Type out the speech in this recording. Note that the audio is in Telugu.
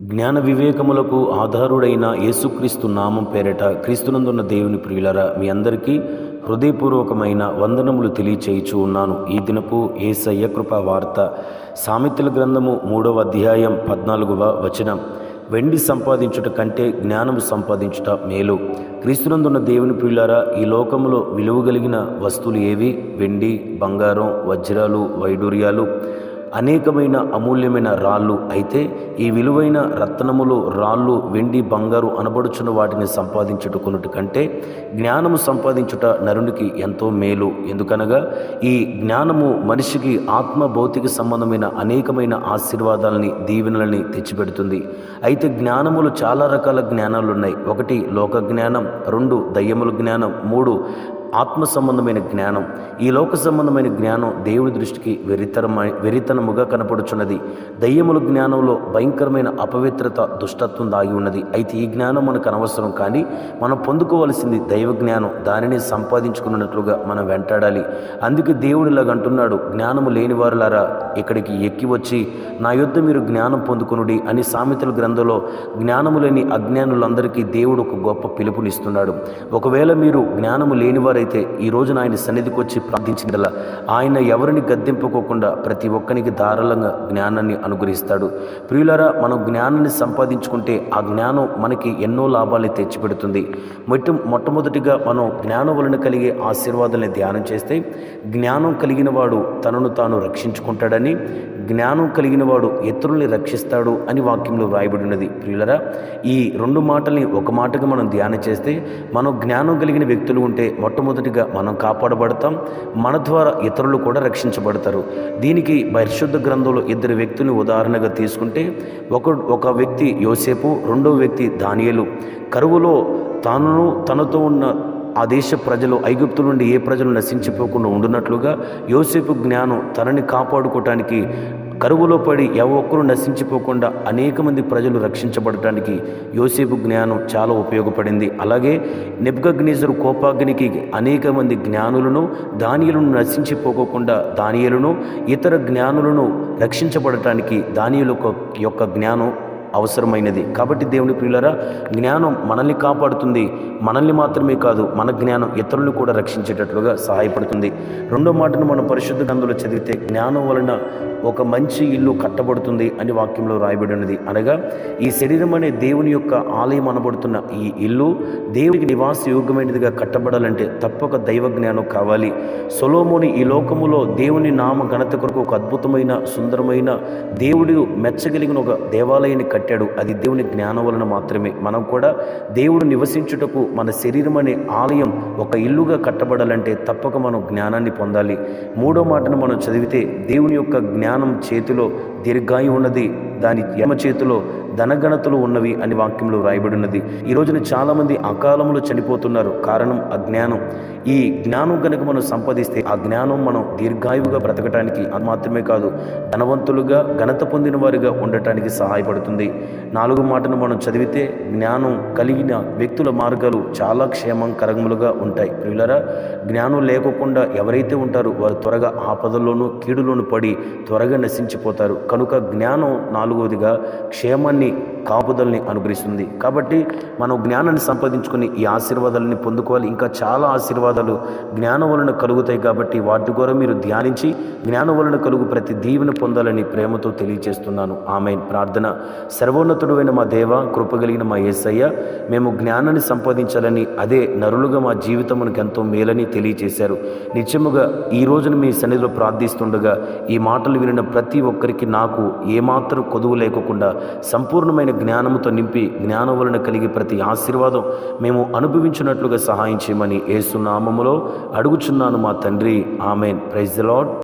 జ్ఞాన వివేకములకు ఆధారుడైన యేసుక్రీస్తు నామం పేరట క్రీస్తునందున్న దేవుని ప్రియులరా మీ అందరికీ హృదయపూర్వకమైన వందనములు తెలియచేయుచు ఉన్నాను. ఈ దినపు ఏసయ్య కృప వార్త సామెతల గ్రంథము మూడవ అధ్యాయం పద్నాలుగవ వచనం. వెండి సంపాదించుట కంటే జ్ఞానము సంపాదించుట మేలు. క్రీస్తునందున్న దేవుని ప్రియులారా ఈ లోకములో విలువ కలిగిన వస్తువులు ఏవి? వెండి బంగారం వజ్రాలు వైడూర్యాలు అనేకమైన అమూల్యమైన రాళ్ళు అయితే ఈ విలువైన రత్నములు రాళ్ళు వెండి బంగారు అనబడుచున్న వాటిని సంపాదించుటకున్నట్టు కంటే జ్ఞానము సంపాదించుట నరునికి ఎంతో మేలు. ఎందుకనగా ఈ జ్ఞానము మనిషికి ఆత్మ భౌతిక సంబంధమైన అనేకమైన ఆశీర్వాదాలని దీవెనలని తెచ్చిపెడుతుంది. అయితే జ్ఞానములు చాలా రకాల జ్ఞానాలు ఉన్నాయి ఒకటి లోక జ్ఞానం రెండు దయ్యముల జ్ఞానం మూడు ఆత్మ సంబంధమైన జ్ఞానం. ఈ లోక సంబంధమైన జ్ఞానం దేవుడి దృష్టికి వెరితనమై వెరితనముగా కనపడుచున్నది. దయ్యముల జ్ఞానంలో భయంకరమైన అపవిత్రత దుష్టత్వం దాగి ఉన్నది. అయితే ఈ జ్ఞానం మనకు అనవసరం కానీ మనం పొందుకోవలసింది దైవ జ్ఞానం. దానిని సంపాదించుకున్నట్లుగా మనం వెంటాడాలి. అందుకే దేవుడు ఇలాగ అంటున్నాడు జ్ఞానము లేని వారులారా ఇక్కడికి ఎక్కి వచ్చి నా యొద్ద మీరు జ్ఞానం పొందుకునుడి అని సామెతల గ్రంథంలో జ్ఞానము లేని అజ్ఞానులందరికీ దేవుడు ఒక గొప్ప పిలుపునిస్తున్నాడు. ఒకవేళ మీరు జ్ఞానము లేని వారైతే ఈ రోజున ఆయన సన్నిధికి వచ్చి ప్రార్థించగల ఆయన ఎవరిని గద్దెంపుకోకుండా ప్రతి ఒక్కరికి ధారాళంగా జ్ఞానాన్ని అనుగ్రహిస్తాడు. ప్రియులరా మనం జ్ఞానాన్ని సంపాదించుకుంటే ఆ జ్ఞానం మనకి ఎన్నో లాభాలు తెచ్చిపెడుతుంది. మొట్ట మొట్టమొదటిగా మనం జ్ఞానం వలన కలిగే ఆశీర్వాదాలని ధ్యానం చేస్తే జ్ఞానం కలిగిన వాడు తనను తాను రక్షించుకుంటాడని జ్ఞానం కలిగిన వాడు ఇతరుల్ని రక్షిస్తాడు అని వాక్యంలో వ్రాయబడి ఉన్నది. ప్రియులరా ఈ రెండు మాటల్ని ఒక మాటగా మనం ధ్యానం చేస్తే మనం జ్ఞానం కలిగిన వ్యక్తులు ఉంటే మొట్టమొదటిగా మనం కాపాడబడతాం మన ద్వారా ఇతరులు కూడా రక్షించబడతారు. దీనికి పరిశుద్ధ గ్రంథంలో ఇద్దరు వ్యక్తుల్ని ఉదాహరణగా తీసుకుంటే ఒక ఒక వ్యక్తి యోసేపు రెండో వ్యక్తి దానియలు. కరువులో తాను తనతో ఉన్న ఆ దేశ ప్రజలు ఐగుప్తు నుండి ఏ ప్రజలు నశించిపోకుండా ఉండునట్లుగా యోసేపు జ్ఞానం తనని కాపాడుకోవటానికి కరువులో పడి ఏ ఒక్కరూ నశించిపోకుండా అనేక మంది ప్రజలు రక్షించబడటానికి యోసేపు జ్ఞానం చాలా ఉపయోగపడింది. అలాగే నిబ్గగ్నేశ్వరు కోపాగ్నికి అనేక మంది జ్ఞానులను దానియులను నశించిపోకోకుండా దానియులను ఇతర జ్ఞానులను రక్షించబడటానికి దానియుల యొక్క జ్ఞానం అవసరమైనది. కాబట్టి దేవుని ప్రియులరా జ్ఞానం మనల్ని కాపాడుతుంది. మనల్ని మాత్రమే కాదు మన జ్ఞానం ఇతరులను కూడా రక్షించేటట్లుగా సహాయపడుతుంది. రెండో మాటను మనం పరిశుద్ధ గ్రంథంలో చదివితే జ్ఞానం వలన ఒక మంచి ఇల్లు కట్టబడుతుంది అని వాక్యంలో రాయబడి ఉన్నది. అనగా ఈ శరీరం అనే దేవుని యొక్క ఆలయం అనబడుతున్న ఈ ఇల్లు దేవునికి నివాస యోగ్యమైనదిగా కట్టబడాలంటే తప్పక దైవ జ్ఞానం కావాలి. సొలోమోని ఈ లోకములో దేవుని నామ ఘనత కొరకు ఒక అద్భుతమైన సుందరమైన దేవుడు మెచ్చగలిగిన ఒక దేవాలయాన్ని కట్టాడు. అది దేవుని జ్ఞానం వలన మాత్రమే. మనం కూడా దేవుడు నివసించుటకు మన శరీరం అనే ఆలయం ఒక ఇల్లుగా కట్టబడాలంటే తప్పక మనం జ్ఞానాన్ని పొందాలి. మూడో మాటను మనం చదివితే దేవుని యొక్క జ్ఞానం చేతిలో దీర్ఘాయు ఉన్నది దాని యమ చేతిలో ధనగణతలు ఉన్నవి అని వాక్యంలో రాయబడినది. ఉన్నది ఈ రోజున చాలామంది అకాలంలో చనిపోతున్నారు. కారణం అజ్ఞానం. ఈ జ్ఞానం కనుక మనం సంపాదిస్తే ఆ జ్ఞానం మనం దీర్ఘాయువుగా బ్రతకటానికి అది మాత్రమే కాదు ధనవంతులుగా ఘనత పొందిన వారిగా ఉండటానికి సహాయపడుతుంది. నాలుగు మాటను మనం చదివితే జ్ఞానం కలిగిన వ్యక్తుల మార్గాలు చాలా క్షేమంకరములుగా ఉంటాయి. ప్రియులరా జ్ఞానం లేకోకుండా ఎవరైతే ఉంటారో వారు త్వరగా ఆపదల్లోనూ కీడులోనూ పడి త్వరగా నశించిపోతారు. కనుక జ్ఞానం నాలుగవదిగా క్షేమాన్ని week. కాపుదల్ని అనుగ్రహిస్తుంది. కాబట్టి మనం జ్ఞానాన్ని సంపాదించుకొని ఈ ఆశీర్వాదాలని పొందుకోవాలి. ఇంకా చాలా ఆశీర్వాదాలు జ్ఞానం వలన కలుగుతాయి కాబట్టి వాటి కూడా మీరు ధ్యానించి జ్ఞానం వలన కలుగు ప్రతి దీవెన పొందాలని ప్రేమతో తెలియజేస్తున్నాను ఆమె ప్రార్థన. సర్వోన్నతుడైన మా దేవ కృపగలిగిన మా యేసయ్య మేము జ్ఞానాన్ని సంపాదించాలని అదే నరులుగా మా జీవితమునికి ఎంతో మేలని తెలియజేశారు నిత్యముగా ఈ రోజున మీ సన్నిధిలో ప్రార్థిస్తుండగా ఈ మాటలు వినిన ప్రతి ఒక్కరికి నాకు ఏమాత్రం కొదువు లేకుండా సంపూర్ణమైన జ్ఞానముతో నింపి జ్ఞానం వలన కలిగి ప్రతి ఆశీర్వాదం మేము అనుభవించినట్లుగా సహాయం చేయమని ఏసునామములో అడుగుచున్నాను మా తండ్రి. ఆమెన్. Praise lord